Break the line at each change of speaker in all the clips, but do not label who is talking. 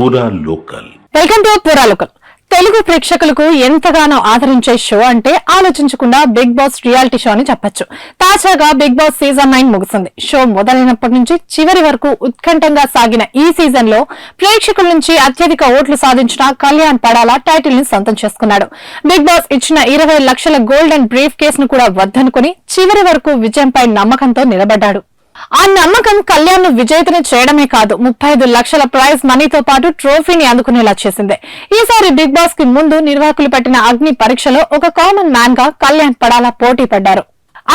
పూరా local
welcome to పురాలుకల్ తెలుగు ప్రేక్షకులకు ఎంతగానో ఆదరించే షో అంటే ఆలోచించకుండా బిగ్ బాస్ రియాలిటీ షో అని చెప్పొచ్చు. తాజాగా బిగ్ బాస్ సీజన్ నైన్ ముగిసింది షో మొదలైనప్పటి నుంచి చివరి వరకు ఉత్కంఠంగా సాగిన ఈ సీజన్లో ప్రేక్షకుల నుంచి అత్యధిక ఓట్లు సాధించిన కళ్యాణ్ పడాల టైటిల్ని సొంతం చేసుకున్నాడు. బిగ్ బాస్ ఇచ్చిన ఇరవై లక్షల గోల్డెన్ బ్రీఫ్ కేసును కూడా వద్దనుకుని చివరి వరకు విజయంపై నమ్మకంతో నిలబడ్డాడు. ఆ నమ్మకం కళ్యాణ్ను విజేతను చేయడమే కాదు ముప్పై ఐదు లక్షల ప్రైజ్ మనీతో పాటు ట్రోఫీని అందుకునేలా చేసింది. ఈసారి బిగ్ బాస్కి ముందు నిర్వాహకులు పెట్టిన అగ్ని పరీక్షలో ఒక కామన్ మ్యాన్గా కళ్యాణ్ పడాలా పోటీ పడ్డారు.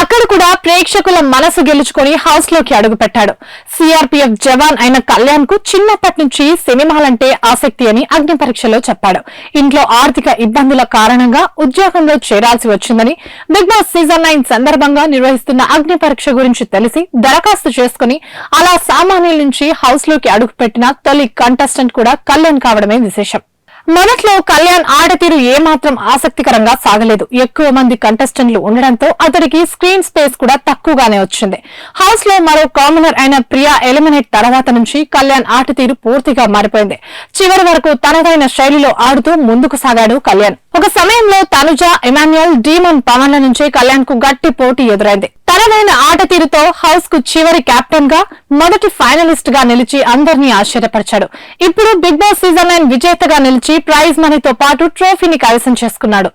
అక్కడ కూడా ప్రేక్షకుల మనసు గెలుచుకొని హౌస్లోకి అడుగు పెట్టాడు సిఆర్పీఎఫ్ జవాన్ అయిన కళ్యాణ్కు చిన్నప్పటి నుంచి సినిమాలంటే ఆసక్తి అని అగ్ని పరీక్షలో చెప్పాడు. ఇంట్లో ఆర్థిక ఇబ్బందుల కారణంగా ఉద్యోగంలో చేరాల్సి వచ్చిందని బిగ్ బాస్ సీజన్ నైన్ సందర్భంగా నిర్వహిస్తున్న అగ్ని పరీక్ష గురించి తెలిసి దరఖాస్తు చేసుకుని అలా సామాన్యుల నుంచి హౌస్లోకి అడుగుపెట్టిన తొలి కంటెస్టెంట్ కూడా కళ్యాణ్ కావడమే విశేషం. మొదట్లో కళ్యాణ్ ఆడతీరు ఏమాత్రం ఆసక్తికరంగా సాగలేదు. ఎక్కువ మంది కంటెస్టెంట్లు ఉండడంతో అతడికి స్క్రీన్ స్పేస్ కూడా తక్కువగానే వచ్చింది. హౌస్లో మరో కామనర్ అయిన ప్రియా ఎలిమినేట్ తర్వాత నుంచి కళ్యాణ్ ఆటతీరు పూర్తిగా మారిపోయింది. చివరి వరకు తనదైన శైలిలో ఆడుతూ ముందుకు సాగాడు కళ్యాణ్. ఒక సమయంలో తనుజ ఎమాన్యుయల్ డీమన్ పవన్ల నుంచి కళ్యాణ్కు గట్టి పోటీ ఎదురైంది. తనదైన ఆట తీరుతో హౌస్కు చివరి కెప్టెన్గా మొదటి ఫైనలిస్ట్గా నిలిచి అందరినీ ఆశ్చర్యపరిచాడు. ఇప్పుడు బిగ్ బాస్ సీజన్ నైన్ విజేతగా నిలిచి ప్రైజ్ మనీతో పాటు ట్రోఫీని కైవసం చేసుకున్నాడు.